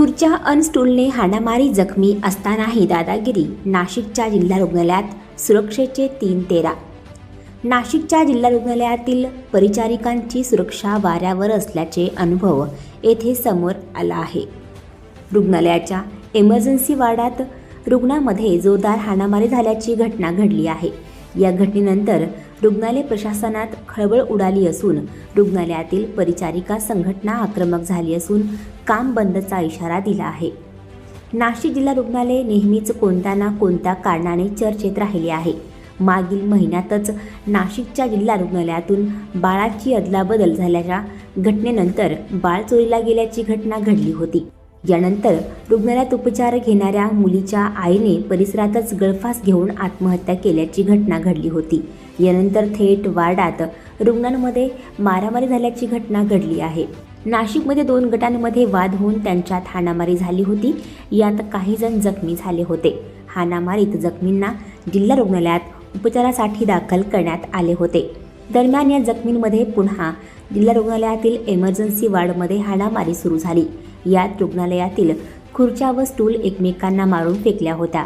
खुर्च्या अनस्टूलने हाणामारी जखमी असतानाही दादागिरी नाशिकच्या जिल्हा रुग्णालयात सुरक्षेचे तीन तेरा. नाशिकच्या जिल्हा रुग्णालयातील परिचारिकांची सुरक्षा वाऱ्यावर असल्याचे अनुभव येथे समोर आला आहे. रुग्णालयाच्या इमर्जन्सी वार्डात रुग्णामध्ये जोरदार हाणामारी झाल्याची घटना घडली आहे. या घटनेनंतर रुग्णालय प्रशासनात खळबळ उडाली असून रुग्णालयातील परिचारिका संघटना आक्रमक झाली असून काम बंदचा इशारा दिला आहे. नाशिक जिल्हा रुग्णालय नेहमीच कोणत्या ना कोणत्या कारणाने चर्चेत राहिले आहे. मागील महिन्यातच नाशिकच्या जिल्हा रुग्णालयातून बाळाची अदलाबदल झाल्याच्या घटनेनंतर बाळ चोरीला गेल्याची घटना घडली होती. यानंतर रुग्णालयात उपचार घेणाऱ्या मुलीच्या आईने परिसरातच गळफास घेऊन आत्महत्या केल्याची घटना घडली होती. यानंतर थेट वार्डात रुग्णांमध्ये मारामारी झाल्याची घटना घडली आहे. नाशिकमध्ये दोन गटांमध्ये वाद होऊन त्यांच्यात हाणामारी झाली होती. यात काही जण जखमी झाले होते. हाणामारीत जखमींना जिल्हा रुग्णालयात उपचारासाठी दाखल करण्यात आले होते. दरम्यान या जखमींमध्ये पुन्हा जिल्हा रुग्णालयातील इमर्जन्सी वार्डमध्ये हाणामारी सुरू झाली. यात रुग्णालयातील खुर्च्या व स्टूल एकमेकांना मारून फेकल्या होत्या.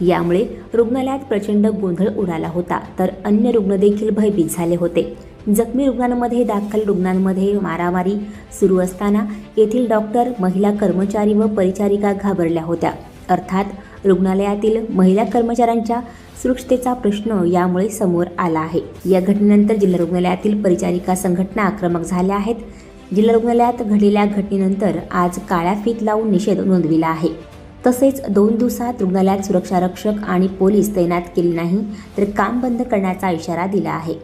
यामुळे रुग्णालयात प्रचंड गोंधळ उडाला होता तर अन्य रुग्ण देखील भयभीत झाले होते. जखमी रुग्णांमध्ये दाखल रुग्णांमध्ये मारामारी सुरू असताना येथील डॉक्टर महिला कर्मचारी व परिचारिका घाबरल्या होत्या. अर्थात रुग्णालयातील महिला कर्मचाऱ्यांच्या सुरक्षतेचा प्रश्न यामुळे समोर आला आहे. या घटनेनंतर जिल्हा रुग्णालयातील परिचारिका संघटना आक्रमक झाल्या आहेत. जिल्हा रुग्णालयात घडलेल्या घटनेनंतर आज काळ्या फीत लावून निषेध नोंदविला आहे. तसेच दोन दिवसात रुग्णालयात सुरक्षारक्षक आणि पोलीस तैनात केले नाही तर काम बंद करण्याचा इशारा दिला आहे.